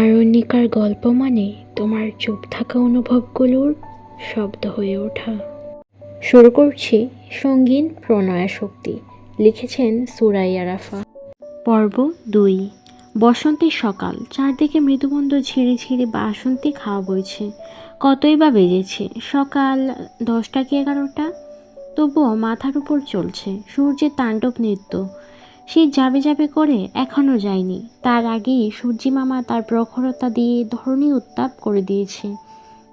আরণ্যিকার গল্প মানে তোমার চুপ থাকা অনুভবগুলোর শব্দ হয়ে ওঠা। শুরু করছি সঙ্গীন প্রণয়া শক্তি, লিখেছেন সুরাইয়া রাফা। পর্ব দুই, বসন্তের সকাল, চারদিকে মৃদুমন্দ ঝিরে ঝিরে বাসন্তী খাওয়া বইছে। কতই বা বেজেছে, সকাল দশটা কি এগারোটা? তবুও মাথার উপর চলছে, সূর্যের তাণ্ডব নৃত্য। সে যাবে যাবে করে এখনও যায়নি। তার আগেই সূর্যি মামা তার প্রখরতা দিয়ে ধরণী উত্তাপ করে দিয়েছে।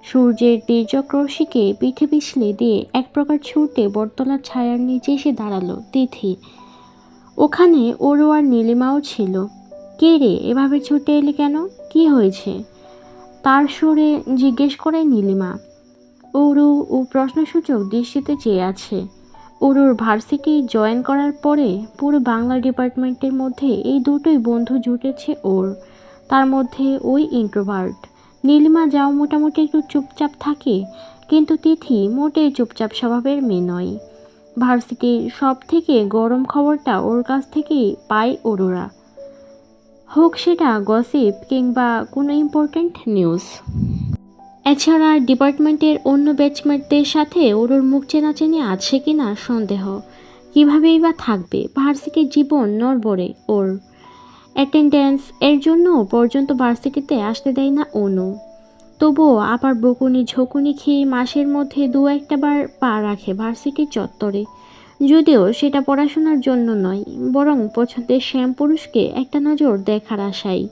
সূর্যের তেজক রশ্মিকে পিঠে পিছলে দিয়ে এক প্রকার ছুটে বটতলার ছায়ার নিচে এসে দাঁড়াল তিথি। ওখানে ওরও আর নীলিমাও ছিল। কে রে, এভাবে ছুটে এলি কেন? কি হয়েছে? তার সুরে জিজ্ঞেস করে নীলিমা। ওরু ও প্রশ্নসূচক দৃষ্টিতে চেয়ে আছে। ওরুর ভার্সিটি জয়েন করার পরে পুরো বাংলা ডিপার্টমেন্টের মধ্যে এই দুটোই বন্ধু জুটেছে ওর। তার মধ্যে ওই ইন্ট্রোভার্ট নীলিমা যাও মোটামুটি একটু চুপচাপ থাকে, কিন্তু তিথি মোটেই চুপচাপ স্বভাবের মেয়ে নয়। ভার্সিটির সব থেকে গরম খবরটা ওর কাছ থেকেই পায় ওরোরা হোক সেটা গসিপ কিংবা কোনো ইম্পর্ট্যান্ট নিউজ এছাড়া ডিপার্টমেন্টের অন্য ব্যাচমেটদের সাথে ওর ওর মুখ চেনাচেনি আছে কি না সন্দেহ। কীভাবেই বা থাকবে? ভার্সিটির জীবন নড়বড়ে ওর। অ্যাটেন্ডেন্স এর জন্য পর্যন্ত ভার্সিটিতে আসতে দেয় না অনু। তবুও আবার বকুনি ঝকুনি খেয়ে মাসের মধ্যে দু একটা বার পা রাখে ভার্সিটির চত্বরে। যদিও সেটা পড়াশোনার জন্য নয়, বরং পছন্দের শ্যাম পুরুষকে একটা নজর দেখার আশায়।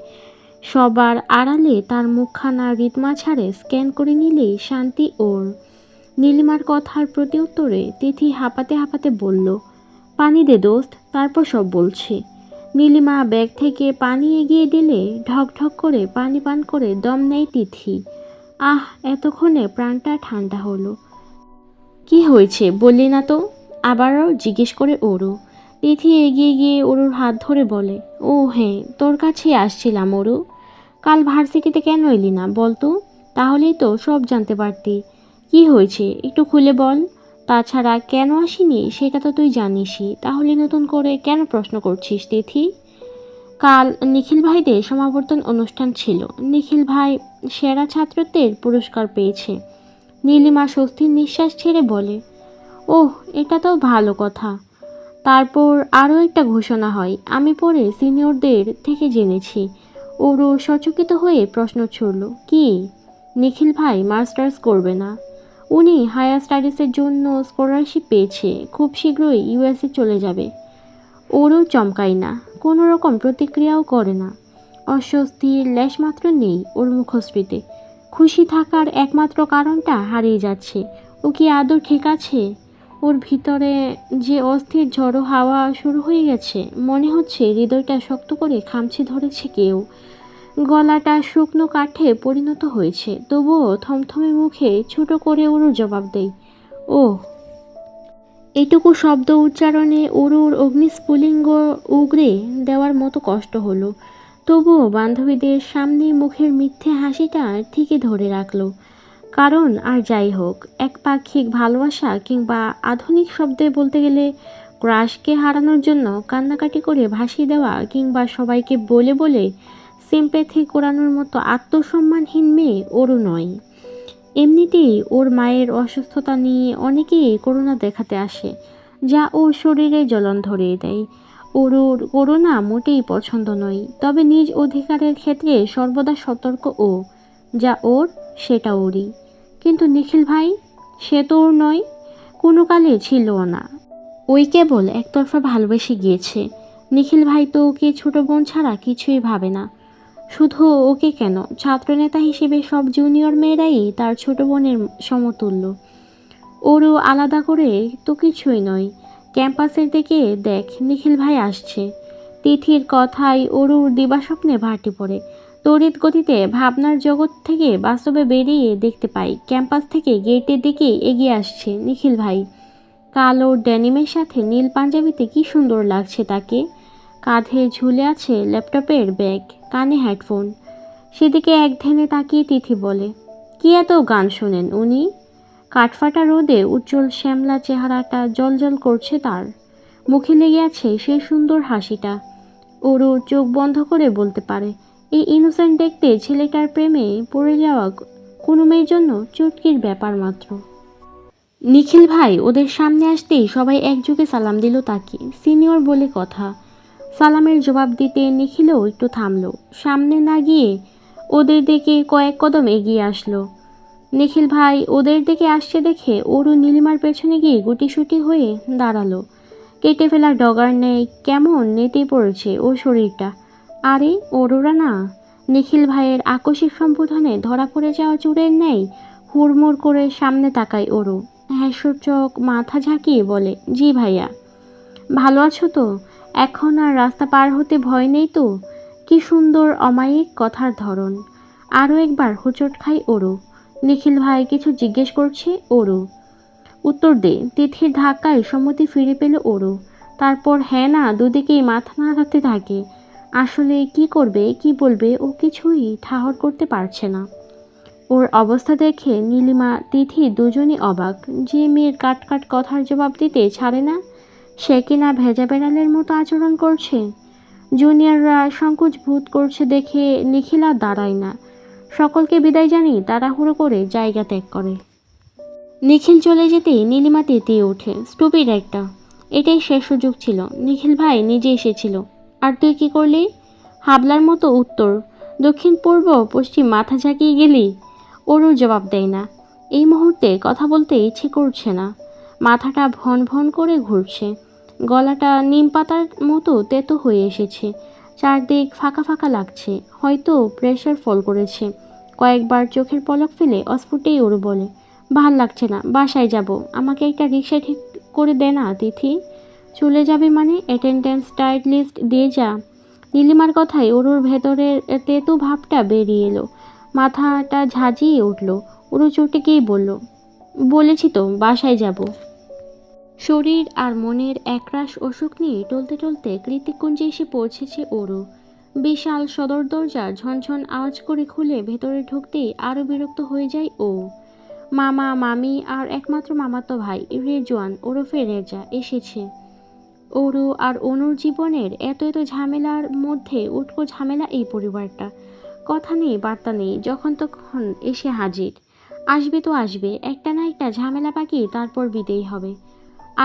সবার আড়ালে তার মুখখানা ছাড়ে স্ক্যান করে নিলেই শান্তি ওর। নীলিমার কথার প্রতি উত্তরে তিথি হাঁপাতে হাঁপাতে বলল, পানি দে দোস্ত, তারপর সব বলছি। নীলিমা ব্যাগ থেকে পানি এগিয়ে দিলে ঢক ঢক করে পানি পান করে দম নেয় তিথি। আহ, এতক্ষণে প্রাণটা ঠান্ডা হলো। কি হয়েছে বললি না তো? আবারও জিজ্ঞেস করে ওরু। তিথি এগিয়ে গিয়ে ওরুর হাত ধরে বলে, ও হ্যাঁ তোর কাছেই আসছিলাম ওরু। কাল ভার্সিটিতে কেন এলি না বলতো তাহলেই তো সব জানতে পারতি। কি হয়েছে? একটু খুলে বল। তাছাড়া কেন আসিনি সেটা তো তুই জানিসই। তাহলে নতুন করে কেন প্রশ্ন করছিস তিথি? কাল নিখিল ভাইদের সমাবর্তন অনুষ্ঠান ছিল। নিখিল ভাই সেরা ছাত্রত্বের পুরস্কার পেয়েছে। নীলিমা স্বস্তির নিঃশ্বাস ছেড়ে বলে, ওহ, এটা তো ভালো কথা। তারপর আরও একটা ঘোষণা হয়। আমি পরে সিনিয়রদের থেকে জেনেছি। ওরও সচকিত হয়ে প্রশ্ন ছুড়ল, কি? নিখিল ভাই, মাস্টার্স করবে না। উনি হায়ার স্টাডিজের জন্য স্কলারশিপ পেয়েছে, খুব শীঘ্রই ইউএসএ চলে যাবে। ওরও চমকাই না, কোনো রকম প্রতিক্রিয়াও করে না। অস্বস্তির লেশমাত্র নেই ওর মুখশ্রীতে। খুশি থাকার একমাত্র কারণটা হারিয়ে যাচ্ছে। ও কি আদৌ ঠিক আছে? ওর ভিতরে যে অস্থির ঝড়ো হাওয়া শুরু হয়ে গেছে, মনে হচ্ছে হৃদয়টা শক্ত করে খামচি ধরেছে কেউ। গলাটা শুকনো কাঠে পরিণত হয়েছে। তবুও থমথমে মুখে ছোট করে ওরু জবাব দেয় ও এটুকু শব্দ উচ্চারণে অরুর অগ্নিস্ফুলিঙ্গ উগরে দেওয়ার মতো কষ্ট হলো। তবুও বান্ধবীদের সামনে মুখের মিথ্যে হাসিটা ঠিকই ধরে রাখল। কারণ আর যাই হোক, এক পাক্ষিক ভালোবাসা কিংবা আধুনিক শব্দে বলতে গেলে ক্রাশকে হারানোর জন্য কান্নাকাটি করে ভাসিয়ে দেওয়া কিংবা সবাইকে বলে বলে সিম্প্যাথি করানোর মতো আত্মসম্মানহীন মেয়ে ওরও নয়। এমনিতেই ওর মায়ের অসুস্থতা নিয়ে অনেকেই করোনা দেখাতে আসে, যা ওর শরীরে জ্বলন ধরিয়ে দেয়। ওর ওর করোনা মোটেই পছন্দ নয়, তবে নিজ অধিকারের ক্ষেত্রে সর্বদা সতর্ক ও, যা ওর, সেটা ওরই। কিন্তু নিখিল ভাই, সে তো ওর নয়, কোনো কালে ছিলও না। ওই কেবল একতরফা ভালোবেসে গিয়েছে। নিখিল ভাই তো ওকে ছোট বোন ছাড়া কিছুই ভাবে না। শুধু ওকে কেন? ছাত্রনেতা হিসেবে সব জুনিয়র মেয়েরাই তার ছোট বোনের সমতুল্য। ওরও আলাদা করে তো কিছুই নয়। ক্যাম্পাসের দিকে দেখ, নিখিল ভাই আসছে। তিথির কথায় ওরুর দিবাস্বপ্নে ভাটি পড়ে। তড়িৎ গতিতে ভাবনার জগৎ থেকে বাস্তবে বেরিয়ে দেখতে পাই, ক্যাম্পাস থেকে গেটের দিকে এগিয়ে আসছে নিখিল ভাই। কালো ড্যানিমের সাথে নীল পাঞ্জাবিতে কি সুন্দর লাগছে তাকে। কাঁধে ঝুলে আছে ল্যাপটপের ব্যাগ, কানে হেডফোন। সেদিকে এক ধ্যানে তাকিয়ে তিথি বলে, কি এত গান শোনেন উনি? কাঠফাটা রোদে উজ্জ্বল শ্যামলা চেহারাটা জলজল করছে তার। মুখে লেগে আছে সেই সুন্দর হাসিটা। ওরও চোখ বন্ধ করে বলতে পারে, এই ইনোসেন্ট দেখতে ছেলেটার প্রেমে পড়ে যাওয়া কোনো মেয়ের জন্য চুটকির ব্যাপার মাত্র। নিখিল ভাই, ওদের সামনে আসতেই সবাই একযোগে সালাম দিল তাকে, সিনিয়র বলে কথা। সালামের জবাব দিতে নিখিলও একটু থামলো। সামনে না গিয়ে ওদের দিকে কয়েক কদম এগিয়ে আসলো। নিখিল ভাই ওদের দিকে আসছে দেখে ওরু নীলিমার পেছনে গিয়ে গুটিসুটি হয়ে দাঁড়াল। কেটে ফেলার ডগার নেই কেমন নেতে পড়েছে ও শরীরটা। আরে ওরোরা না নিখিল ভাইয়ের আকস্মিক সম্বোধনে ধরা পড়ে যাওয়া চুরের নেই হুড়মুড় করে সামনে তাকায় ওরও হ্যাসর চোখ মাথা ঝাঁকিয়ে বলে, জি ভাইয়া। ভালো আছো তো? এখন আর রাস্তা পার হতে ভয় নেই তো? কি সুন্দর অমায়িক কথার ধরন। আরও একবার হোঁচট খাই ওরও। নিখিল ভাই কিছু জিজ্ঞেস করছে ওরও। উত্তর দে, তিথির ধাক্কায় সম্মতি ফিরে পেল ওরও। তারপর হ্যাঁ না, দুদিকেই মাথা নাড়াতে থাকে। আসলে কি করবে, কি বলবে, ও কিছুই ঠাহর করতে পারছে না। ওর অবস্থা দেখে নীলিমা, তিথি দুজনই অবাক। যে মেয়ের কাট কাট কথার জবাব দিতে ছাড়ে না সে কিনা ভেজা বেড়ালের মতো আচরণ করছে? জুনিয়ররা সংকোচ বোধ করছে দেখে নিখিল দাঁড়ায় না। সকলকে বিদায় জানি তাড়াহুড়ো করে জায়গা ত্যাগ করে। নিখিল চলে যেতেই নীলিমা তেতিয়ে ওঠে স্টুপিড একটা। এটাই শেষ সুযোগ ছিল। নিখিল ভাই নিজে এসেছিল। আর তুই কি করলি? হাবলার মতো উত্তর। দক্ষিণ, পূর্ব, পশ্চিম, মাথা ঝাঁকিয়ে গেলি? ওরও জবাব দেয় না। এই মুহূর্তে কথা বলতে ইচ্ছে করছে না। মাথাটা ভন ভন করে ঘুরছে। গলাটা নিম পাতার মতো তেতো হয়ে এসেছে। চারদিক ফাঁকা ফাঁকা লাগছে। হয়তো প্রেশার ফল করেছে। কয়েকবার চোখের পলক ফেলে অস্ফুটেই ওর বলে, ভালো লাগছে না, বাসায় যাব। আমাকে একটা রিক্সা ঠিক করে দে না, তিথি। চলে যাবে মানে অ্যাটেন্ডেন্স টাইট লিস্ট দিয়ে যা। নীলিমার কথায় ওরুর ভেতরের তেতু ভাবটা বেরিয়ে এলো। মাথাটা ঝাঁঝিয়ে উঠল। ওরু গিয়েই বলল, বলেছি তো, বাসায় যাব। শরীর আর মনের একরাশ অসুখ নিয়ে টলতে টলতে কৃতিকুঞ্জে এসে পৌঁছেছে ওরু। বিশাল সদর দরজা ঝনঝন আওয়াজ করে খুলে ভেতরে ঢুকতেই আরও বিরক্ত হয়ে যায় ও। মামা, মামি আর একমাত্র মামাতো ভাই রেজওয়ান, ওরফে রেজা এসেছে। ওরু আর অনুর জীবনের এত এত ঝামেলার মধ্যে উটকো ঝামেলা এই পরিবারটা। কথা নেই, বার্তা নেই, যখন তখন এসে হাজির। আসবে তো আসবে, একটা না একটা ঝামেলা পাকিয়ে তারপর বিদেই হবে।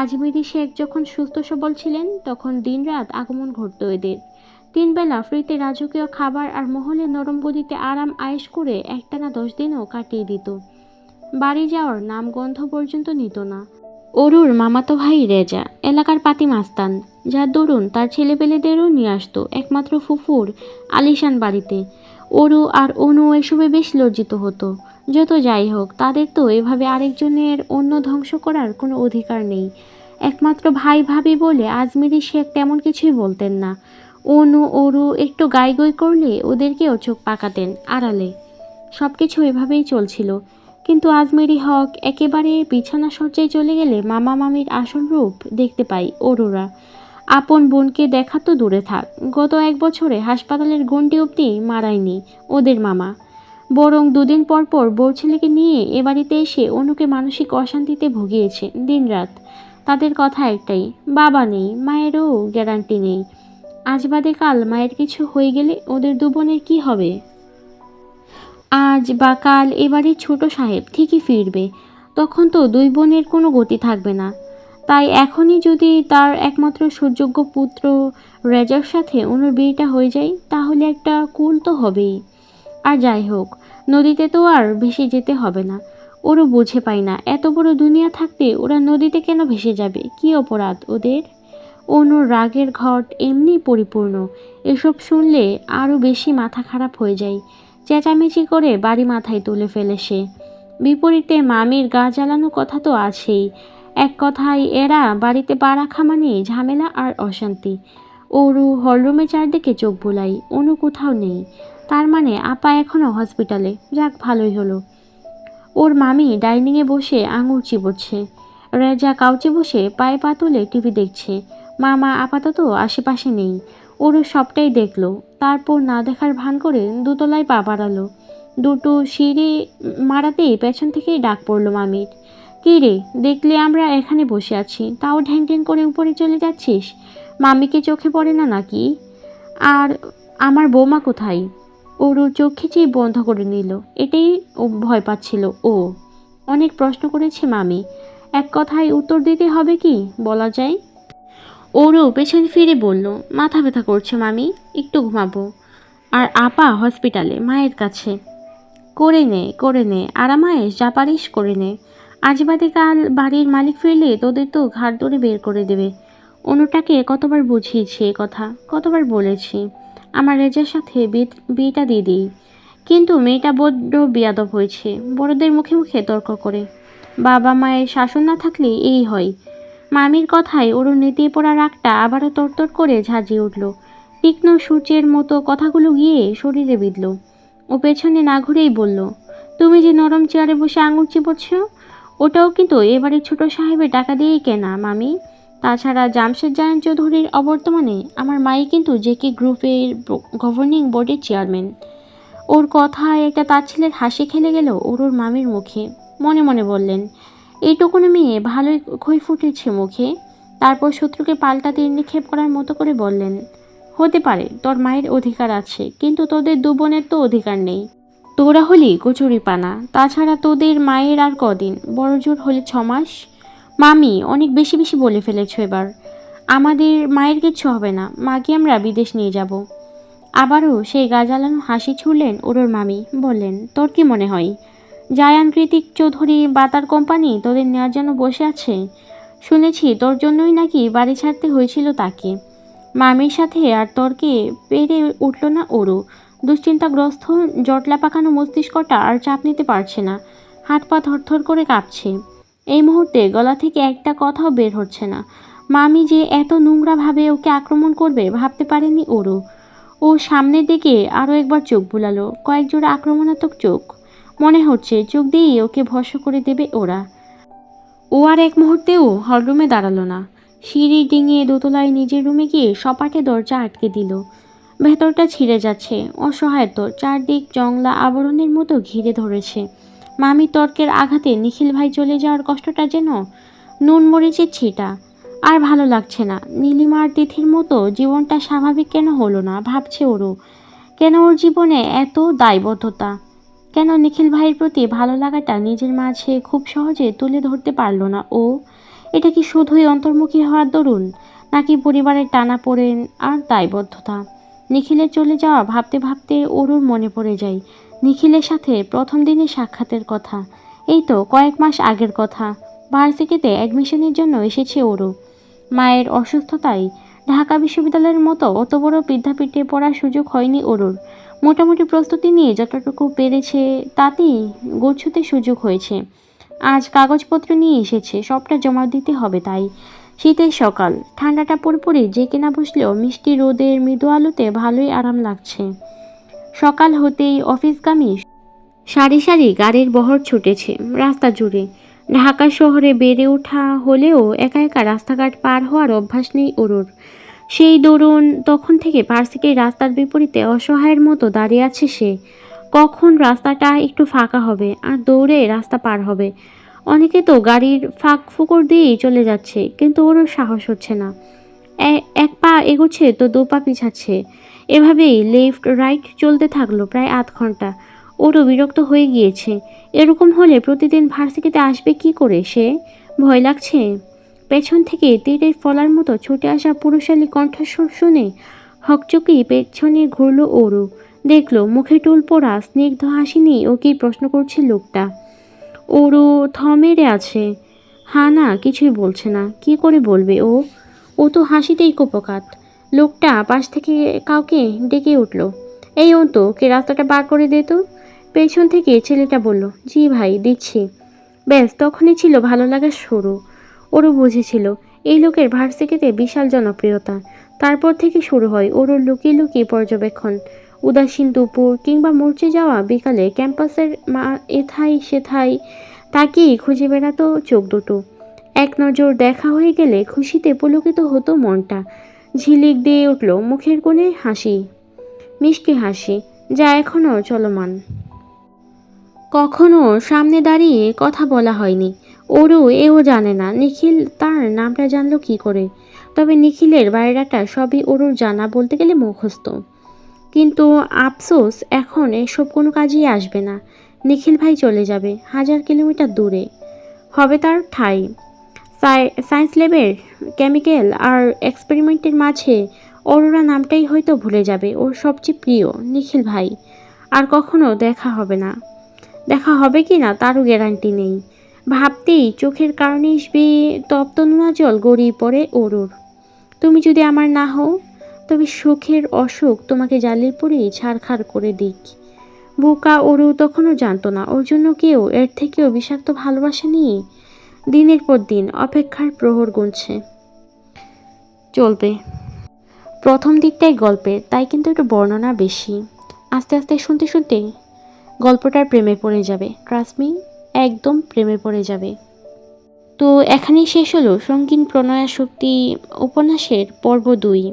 আজমিরি শেখ যখন সুস্থ সবল ছিলেন, তখন দিনরাত আগমন ঘটত এদের। তিনবেলা ফ্রিতে রাজকীয় খাবার আর মহলে নরম গদিতে আরাম আয়েশ করে একটানা দশ দিনও কাটিয়ে দিত। বাড়ি যাওয়ার নাম গন্ধ পর্যন্ত নিত না। অরুর মামাতো ভাই রেজা, এলাকার পাতি মাস্তান যার দরুন তার ছেলেপেলেদেরও নিয়ে আসতো একমাত্র ফুফুর আলিশান বাড়িতে। অরু আর অনু এসবে বেশ লজ্জিত হতো। যত যাই হোক, তাদের তো এভাবে আরেকজনের অন্য ধ্বংস করার কোনো অধিকার নেই। একমাত্র ভাই ভাবি বলে আজমিরি শেখ তেমন কিছুই বলতেন না। অনু অরু একটু গাই গই করলে ওদেরকেও চোখ পাকাতেন আড়ালে। সব কিছু এভাবেই চলছিল। কিন্তু আজমেরি হক একেবারে বিছানা সজ্জায় চলে গেলে মামা মামির আসল রূপ দেখতে পাই অরোরা আপন বোনকে দেখা তো দূরে থাক। গত এক বছরে হাসপাতালের গন্ডি অবধি মারায়নি ওদের মামা। বরং দুদিন পর পর বউ ছেলেকে নিয়ে এ বাড়িতে এসে অনুকে মানসিক অশান্তিতে ভুগিয়েছে দিনরাত। তাদের কথা একটাই, বাবা নেই, মায়েরও গ্যারান্টি নেই। আজ বাদে কাল মায়ের কিছু হয়ে গেলে ওদের দু বোনের কী হবে? আজ বা কাল এবারে ছোট সাহেব ঠিকই ফিরবে, তখন তো দুই বোনের কোনো গতি থাকবে না। তাই এখনই যদি তার একমাত্র সুযোগ্য পুত্র রেজার সাথে অনুর বিয়েটা হয়ে যায়, তাহলে একটা কুল তো হবেই। আর যাই হোক, নদীতে তো আর ভেসে যেতে হবে না। ওরও বুঝে পায় না, এত বড় দুনিয়া থাকতে ওরা নদীতে কেন ভেসে যাবে? কি অপরাধ ওদের? অনুর রাগের ঘট এমনি পরিপূর্ণ। এসব শুনলে আরও বেশি মাথা খারাপ হয়ে যায়। চেঁচামেচি করে বাড়ি মাথায় তুলে ফেলে সে। বিপরীতে মামির গা জ্বালানো কথা তো আছেই। এক কথায় এরা বাড়িতে পা রাখা মানে ঝামেলা আর অশান্তি। ওরু হলরুমে চারদিকে চোখ বোলাই, অনু কোথাও নেই। তার মানে আপা এখনও হসপিটালে, যাক ভালোই হলো। ওর মামি ডাইনিংয়ে বসে আঙুর চিবোচ্ছে। রেজা কাউচে বসে পায়ে পা তুলে টিভি দেখছে। মামা আপাতত আশেপাশে নেই। ওরও সবটাই দেখল, তারপর না দেখার ভান করে দুতলায় পা বাড়ালো। দুটো সিঁড়ি মারাতেই পেছন থেকেই ডাক পড়ল মামির। কী রে? দেখলে আমরা এখানে বসে আছি। তাও ঢ্যাং ঢ্যাং করে উপরে চলে যাচ্ছিস? মামিকে চোখে পড়ে না নাকি? আর আমার বৌমা কোথায়? ওরও চোখে চেয়ে বন্ধ করে নিল। এটাই ও ভয় পাচ্ছিল। ও, অনেক প্রশ্ন করেছে মামি। এক কথায় উত্তর দিতে হবে কি? বলা যায়। ওরও পেছনে ফিরে বলল, মাথা ব্যথা করছে মামি, একটু ঘুমাবো। আর আপা হসপিটালে, মায়ের কাছে, করে নে করে নে, আরামায়েশ, যা পারিস করে নে। আজ বাদে কাল বাড়ির মালিক ফিরলে তোদের তো ঘাট ধরে বের করে দেবে। অনুটাকে কতবার বুঝিয়েছি এ কথা, কতবার বলেছি। আমার রেজার সাথে বিয়ে- বিয়েটা দিয়ে দিই। কিন্তু মেয়েটা বড্ড বিয়াদব হয়েছে, বড়দের মুখে মুখে তর্ক করে। বাবা মায়ের শাসন না থাকলে এই হয়। মামির কথায় ওর নেতিয়ে পড়া রাগটা আবারও তরতর করে ঝাঁঝিয়ে উঠল। তীক্ষ্ণ সূর্যের মতো কথাগুলো গিয়ে শরীরে বিঁধল। ও পেছনে না ঘুরেই বলল, তুমি যে নরম চেয়ারে বসে আঙুর চিবোচ্ছ ওটাও কিন্তু এবারে ছোট সাহেবের টাকা দিয়েই কেনা, মামি। তাছাড়া জামশেদ জায়ান চৌধুরীর অবর্তমানে আমার মাই কিন্তু জেকে গ্রুপের গভর্নিং বোর্ডের চেয়ারম্যান ওর কথায় একটা তার ছেলের হাসি খেলে গেল ওর ওর মামির মুখে। মনে মনে বললেন, এইটুকুনি মেয়ে ভালোই খই ফুটেছে মুখে। তারপর শত্রুকে পাল্টা তীর নিক্ষেপ করার মতো করে বললেন, হতে পারে, তোর মায়ের অধিকার আছে, কিন্তু তোদের দু বোনের তো অধিকার নেই। তোরা হলি কচুরি পানা তাছাড়া তোদের মায়ের আর কদিন? বড় জোর হলে ছ মাস? মামি, অনেক বেশি বেশি বলে ফেলেছো এবার। আমাদের মায়ের কিচ্ছু হবে না, মাকে আমরা বিদেশ নিয়ে যাব। আবারও সেই গা জ্বালানো হাসি ছুড়লেন ওরোর মামি, বললেন, তোর কি মনে হয়? জায়ান কৃতিক চৌধুরী বা তার কোম্পানি তোদের নেওয়ার জন্য বসে আছে? শুনেছি তোর জন্যই নাকি বাড়ি ছাড়তে হয়েছিল তাকে। মামির সাথে আর তর্কে পেরে উঠল না ওরও। দুশ্চিন্তাগ্রস্ত জটলা পাকানো মস্তিষ্কটা আর চাপ নিতে পারছে না। হাত পা থরথর করে কাঁপছে। এই মুহূর্তে গলা থেকে একটা কথাও বের হচ্ছে না। মামি যে এত নোংরাভাবে ওকে আক্রমণ করবে ভাবতে পারেনি ওরও। ও সামনের দিকে আরও একবার চোখ বুলালো কয়েকজোড়া আক্রমণাত্মক চোখ। মনে হচ্ছে চোখ দিয়েই ওকে ভস্য করে দেবে ওরা। ও আর এক মুহূর্তেও হলরুমে দাঁড়াল না। সিঁড়ি ডিঙিয়ে দোতলায় নিজের রুমে গিয়ে সপাটে দরজা আটকে দিল। ভেতরটা ছিঁড়ে যাচ্ছে। অসহায়ত চারদিক জংলা আবরণের মতো ঘিরে ধরেছে। মামি তর্কের আঘাতে নিখিল ভাই চলে যাওয়ার কষ্টটা যেন নুন মরিচের ছিটা। আর ভালো লাগছে না। নীলিমার তিথির মতো জীবনটা স্বাভাবিক কেন হলো না, ভাবছে ওরও। কেন ওর জীবনে এত দায়বদ্ধতা? কেন নিখিল ভাইয়ের প্রতি ভালো লাগাটা নিজের মাঝে খুব সহজে তুলে ধরতে পারল না? ও, এটা কি শুধুই অন্তর্মুখী হওয়ার দরুন, নাকি পরিবারের টানা পড়েন আর দায়বদ্ধতা? নিখিলের চলে যাওয়া ভাবতে ভাবতে ওরুর মনে পড়ে যায়। নিখিলের সাথে প্রথম দিনের সাক্ষাতের কথা। এই তো কয়েক মাস আগের কথা। ভার্সিটিতে অ্যাডমিশনের জন্য এসেছে ওরও মায়ের অসুস্থতায় ঢাকা বিশ্ববিদ্যালয়ের মতো অত বড় বিদ্যাপীঠে পড়ার সুযোগ হয়নি ওরুর মোটামুটি প্রস্তুতি নিয়ে যতটুকু পেরেছে তাতেই গোছুতে সুযোগ হয়েছে। আজ কাগজপত্র নিয়ে এসেছে, সবটা জমা দিতে হবে তাই। শীতের সকাল। ঠান্ডাটা পুরোপুরি যে কিনা বসলেও মিষ্টি রোদের মৃদু আলোতে ভালোই আরাম লাগছে। সকাল হতেই অফিসগামী সারি সারি গাড়ির বহর ছুটেছে রাস্তা জুড়ে। ঢাকা শহরে বেড়ে ওঠা হলেও একা একা রাস্তাঘাট পার হওয়ার অভ্যাস নেই ওরুর সেই দরুন তখন থেকে পার্সিকের রাস্তার বিপরীতে অসহায়ের মতো দাঁড়িয়ে আছে সে। কখন রাস্তাটা একটু ফাঁকা হবে আর দৌড়ে রাস্তা পার হবে। অনেকে তো গাড়ির ফাঁক ফুকর দিয়েই চলে যাচ্ছে, কিন্তু ওরও সাহস হচ্ছে না। এক পা এগোচ্ছে তো দু পা পিছাচ্ছে। এভাবেই লেফট রাইট চলতে থাকল প্রায় আধ ঘণ্টা। ওরও বিরক্ত হয়ে গিয়েছে। এরকম হলে প্রতিদিন ভার্সিটিতে আসবে কি করে সে? ভয় লাগছে? পেছন থেকে তীরের ফলার মতো ছুটে আসা পুরুষালী কণ্ঠস্বর শুনে হকচকি পেছনে ঘুরল ওরু দেখল মুখে টুল পড়া স্নিগ্ধ হাসি নিয়ে ওকেই প্রশ্ন করছে লোকটা। ওরু থমেরে আছে। হা না কিছুই বলছে না। কি করে বলবে ও? ও তো হাসিতেই কোপকাত। লোকটা পাশ থেকে কাউকে ডেকে উঠল। এই অন্ত, কে রাস্তাটা বার করে দে তো। পেছন থেকে ছেলেটা বলল, জি ভাই, দিচ্ছি। ব্যাস, তখনই ছিল ভালো লাগার শুরু। ওরও বুঝেছিল, এই লোকের ভার্সিটিতে বিশাল জনপ্রিয়তা। তারপর থেকে শুরু হয় ওরও লুকিয়ে লুকিয়ে পর্যবেক্ষণ। উদাসীন দুপুর কিংবা মরচে যাওয়া বিকালে ক্যাম্পাসের মা এথাই সেথাই তাকিয়েই খুঁজে বেড়াতো চোখ দুটো। এক নজর দেখা হয়ে গেলে খুশিতে পুলকিত হতো মনটা। ঝিলিক দিয়ে উঠল মুখের কোণে হাসি। মিষ্টি হাসি, যা এখনও চলমান। কখনো সামনে দাঁড়িয়ে কথা বলা হয়নি। ওরও এও জানে না নিখিল তার নামটা জানলো কি করে। তবে নিখিলের বাইরেটা সবই ওরুর জানা বলতে গেলে মুখস্থ। কিন্তু আফসোস, এখন এসব কোনো কাজেই আসবে না। নিখিল ভাই চলে যাবে, হাজার কিলোমিটার দূরে। হবে তার ঠাই। সায়েন্স ল্যাবের কেমিক্যাল আর এক্সপেরিমেন্টের মাঝে অরোরা নামটাই হয়তো ভুলে যাবে, ওর সবচেয়ে প্রিয়, নিখিল ভাই। আর কখনো দেখা হবে না। দেখা হবে কি না তারও গ্যারান্টি নেই। ভাবতেই চোখের কারণে বে, তপ্ত নোনা জল গড়িয়ে পড়ে অরুর। তুমি যদি আমার না হও তবে সুখের অসুখ তোমাকে জ্বালিয়ে পুড়িয়ে ছাড়খাড় করে দিক। বোকা অরু তখনও জানতো না, ওর জন্য কেউ এর থেকেও বিষাক্ত ভালোবাসা নিয়ে দিনের পর দিন অপেক্ষার প্রহর গুনছে। চলবে। প্রথম দিকটাই গল্পের, তাই কিন্তু একটু বর্ণনা বেশি। আস্তে আস্তে শুনতে শুনতে গল্পটার প্রেমে পড়ে যাবে। ট্রাস্টমি একদম প্রেমে পড়ে যাবে। তো এখানেই শেষ হলো। সঙ্গীন, প্রণয়া শক্তি উপন্যাসের পর্ব দুই।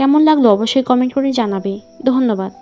কেমন লাগল অবশ্যই কমেন্ট করে জানাবে। ধন্যবাদ।